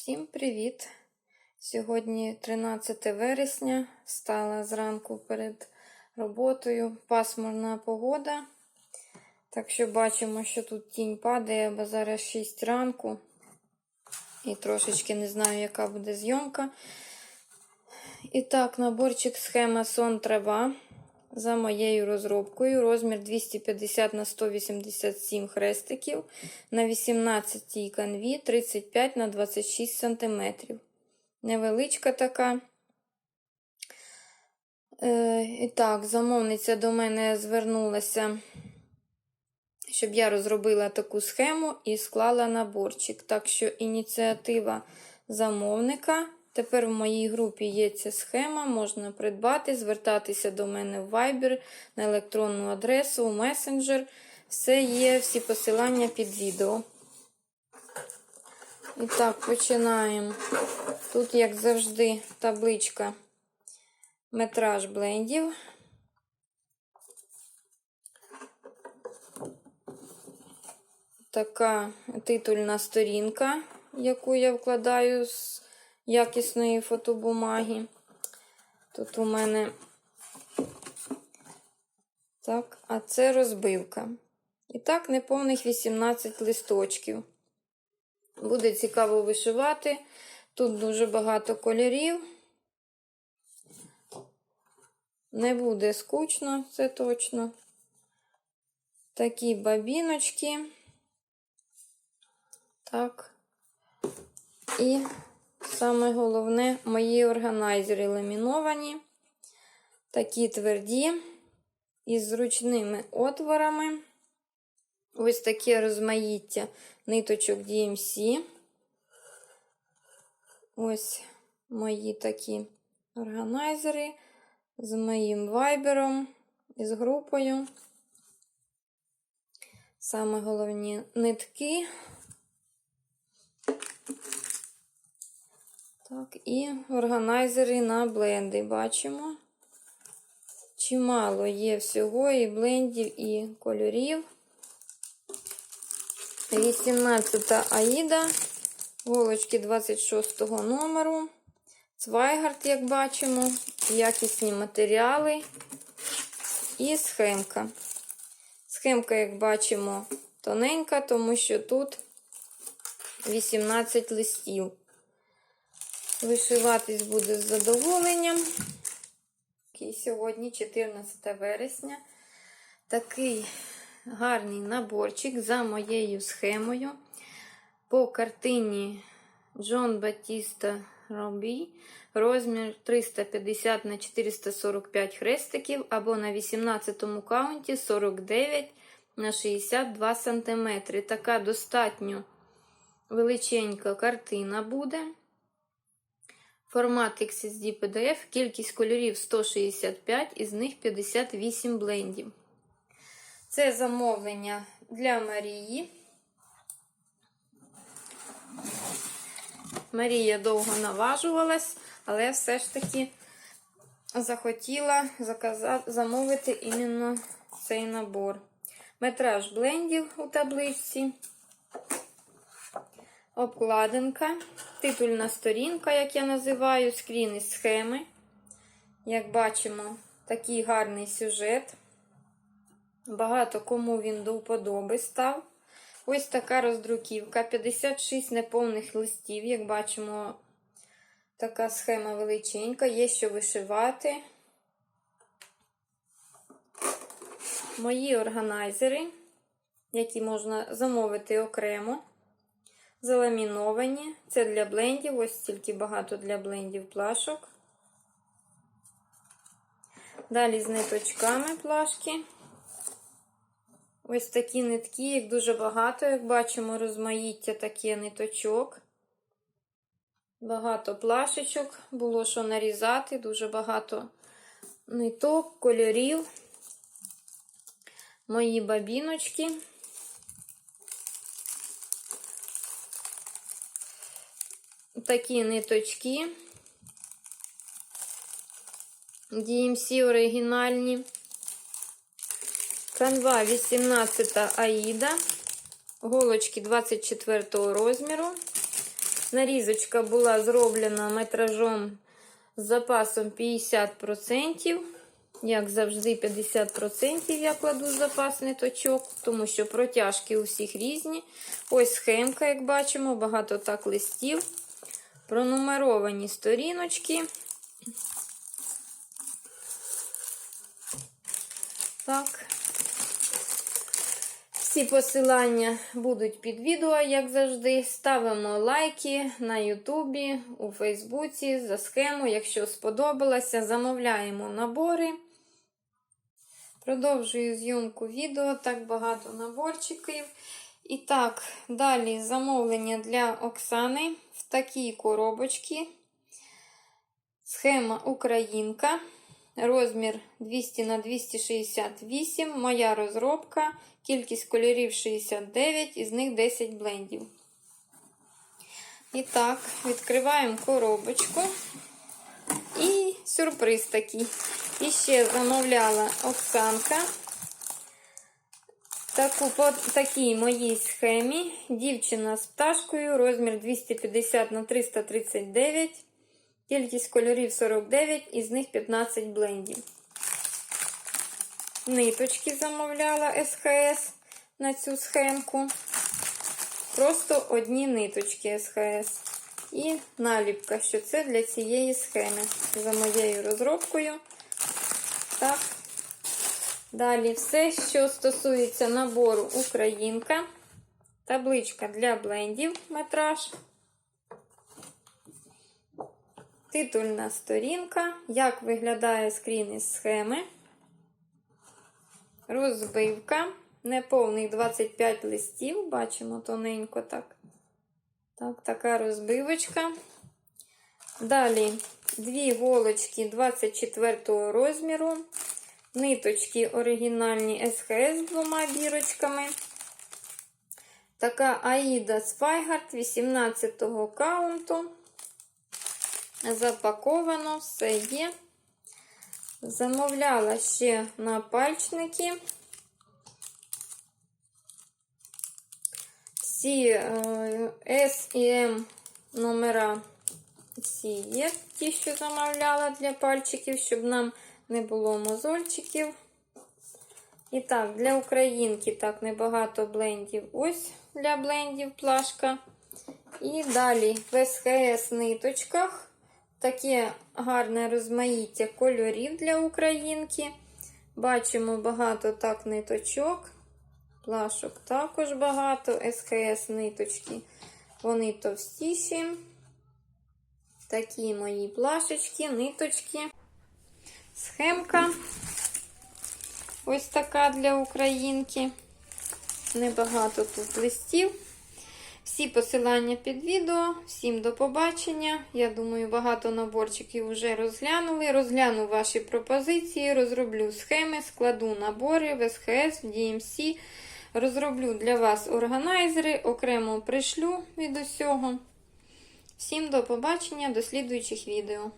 Всім привіт! Сьогодні 13 вересня. Встала зранку перед роботою. Пасмурна погода. Так що бачимо, що тут тінь падає, бо зараз 6 ранку. І трошечки не знаю, яка буде зйомка. І так, наборчик схема сон трава. За моєю розробкою. Розмір 250 на 187 хрестиків. На 18 канві 35 на 26 см. Невеличка така. Е, і так, замовниця до мене звернулася, щоб я розробила таку схему і склала наборчик. Так що ініціатива замовника. Тепер в моїй групі є ця схема, можна придбати, звертатися до мене в Viber, на електронну адресу, у месенджер. Все є, всі посилання під відео. І так, починаємо. Тут, як завжди, табличка метраж блендів. Така титульна сторінка, яку я вкладаю з якісної фотобумаги. Тут у мене так, а це розбивка. І так, неповних 18 листочків. Буде цікаво вишивати. Тут дуже багато кольорів. Не буде скучно, це точно. Такі бабіночки. Так. І Саме головне, мої органайзери ламіновані, такі тверді, із зручними отворами. Ось таке розмаїття ниточок DMC. Ось мої такі органайзери з моїм вайбером з групою. Саме головні нитки. Так, і органайзери на бленди бачимо. Чимало є всього і блендів, і кольорів. 18 Аїда, голочки 26 номеру. Цвайгард, як бачимо, якісні матеріали і схемка. Схемка, як бачимо, тоненька, тому що тут 18 листів. Вишиватись буде з задоволенням. І сьогодні, 14 вересня, такий гарний наборчик за моєю схемою. По картині Джон Батіста Робі. Розмір 350 на 445 хрестиків, або на 18 каунті 49 на 62 см. Така достатньо величенька картина буде. Формат XSD PDF, кількість кольорів 165, із них 58 блендів. Це замовлення для Марії. Марія довго наважувалась, але все ж таки захотіла заказати, замовити іменно цей набор. Метраж блендів у табличці обкладинка, титульна сторінка, як я називаю, скрін із схеми. Як бачимо, такий гарний сюжет. Багато кому він до вподоби став. Ось така роздруківка. 56 неповних листів, як бачимо, така схема величенька, є що вишивати. Мої органайзери, які можна замовити окремо заламіновані. Це для блендів, ось стільки багато для блендів плашок. Далі з ниточками плашки. Ось такі нитки, їх дуже багато, як бачимо, розмаїття таке ниточок. Багато плашечок, було що нарізати, дуже багато ниток, кольорів. Мої бабіночки. Такі ниточки. DMC оригінальні. Канва 18 Аїда. Голочки 24 розміру. Нарізочка була зроблена метражом з запасом 50%. Як завжди, 50% я кладу запас ниточок, тому що протяжки у всіх різні. Ось схемка, як бачимо, багато так листів. Пронумеровані сторіночки. Так. Всі посилання будуть під відео, як завжди. Ставимо лайки на Ютубі, у Фейсбуці за схему. Якщо сподобалося, замовляємо набори. Продовжую зйомку відео, так багато наборчиків. І так, далі замовлення для Оксани в такій коробочці. Схема Українка. Розмір 200 на 268. Моя розробка. Кількість кольорів 69, із них 10 блендів. І так, відкриваємо коробочку. І сюрприз такий. І ще замовляла Оксанка. Таку, по такій моїй схемі. Дівчина з пташкою, розмір 250 на 339. Кількість кольорів 49, із них 15 блендів. Ниточки замовляла СХС на цю схемку. Просто одні ниточки СХС. І наліпка, що це для цієї схеми. За моєю розробкою. Так. Далі все, що стосується набору Українка. Табличка для блендів метраж. Титульна сторінка. Як виглядає скрін із схеми. Розбивка. Неповних 25 листів. Бачимо тоненько так. Так, така розбивочка. Далі дві голочки 24 розміру. Ниточки оригінальні СХС з двома бірочками. Така Аїда Спайгард 18-го каунту. Запаковано, все є. Замовляла ще на пальчники. Всі е, S і M номера всі є, ті, що замовляла для пальчиків, щоб нам не було мозольчиків. І так, для українки так небагато блендів. Ось для блендів плашка. І далі в СХС ниточках. Таке гарне розмаїття кольорів для українки. Бачимо багато так ниточок. Плашок також багато. СХС ниточки. Вони товстіші. Такі мої плашечки, ниточки. Схемка. Ось така для українки. Небагато тут листів. Всі посилання під відео. Всім до побачення. Я думаю, багато наборчиків вже розглянули. Розгляну ваші пропозиції, розроблю схеми, складу набори в СХС, в DMC. Розроблю для вас органайзери, окремо пришлю від усього. Всім до побачення, до слідуючих відео.